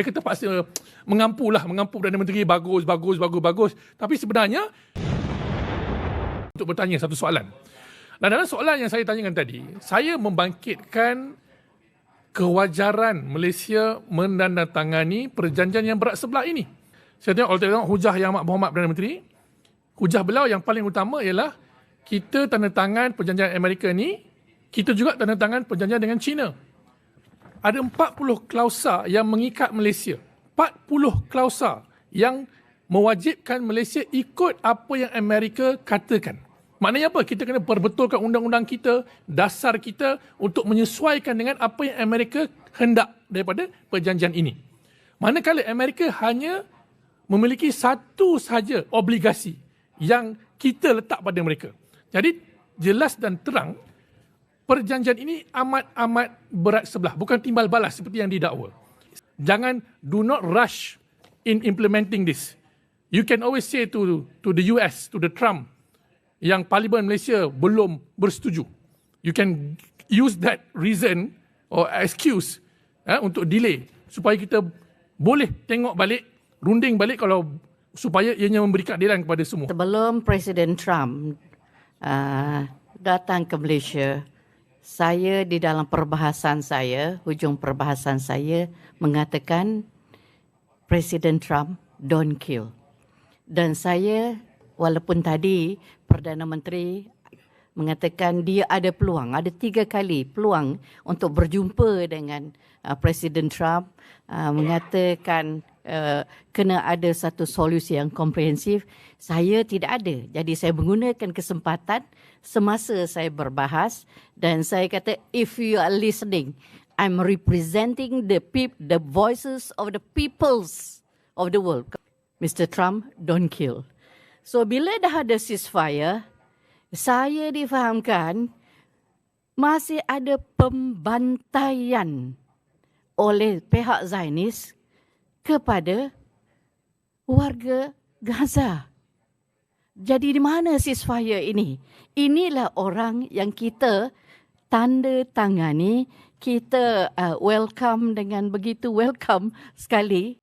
Mereka terpaksa mengampu lah, mengampu Perdana Menteri bagus, bagus, bagus, bagus. Tapi sebenarnya untuk bertanya satu soalan. Dan dalam soalan yang saya tanyakan tadi, saya membangkitkan kewajaran Malaysia menandatangani perjanjian yang berat sebelah ini. Saya tengok kalau tengok hujah Yang Amat Berhormat Perdana Menteri, hujah beliau yang paling utama ialah kita tanda tangan perjanjian Amerika ni, kita juga tanda tangan perjanjian dengan China ada 40 klausa yang mengikat Malaysia. 40 klausa yang mewajibkan Malaysia ikut apa yang Amerika katakan. Maknanya apa? Kita kena perbetulkan undang-undang kita, dasar kita untuk menyesuaikan dengan apa yang Amerika hendak daripada perjanjian ini. Manakala Amerika hanya memiliki satu sahaja obligasi yang kita letak pada mereka. Jadi jelas dan terang perjanjian ini amat-amat berat sebelah. Bukan timbal balas seperti yang didakwa. Jangan, do not rush in implementing this. You can always say to to the US, to the Trump, yang Parlimen Malaysia belum bersetuju. You can use that reason or excuse eh, untuk delay supaya kita boleh tengok balik, runding balik kalau supaya ianya memberi keadilan kepada semua. Sebelum Presiden Trump uh, datang ke Malaysia, saya di dalam perbahasan saya, hujung perbahasan saya mengatakan Presiden Trump don't kill. Dan saya walaupun tadi Perdana Menteri mengatakan dia ada peluang, ada tiga kali peluang untuk berjumpa dengan uh, Presiden Trump uh, mengatakan uh, kena ada satu solusi yang komprehensif. Saya tidak ada. Jadi saya menggunakan kesempatan semasa saya berbahas dan saya kata if you are listening I'm representing the peop the voices of the peoples of the world Mr Trump don't kill so bila dah ada ceasefire saya difahamkan masih ada pembantaian oleh pihak Zionis kepada warga Gaza. Jadi di mana ceasefire ini? Inilah orang yang kita tanda tangani, kita uh, welcome dengan begitu welcome sekali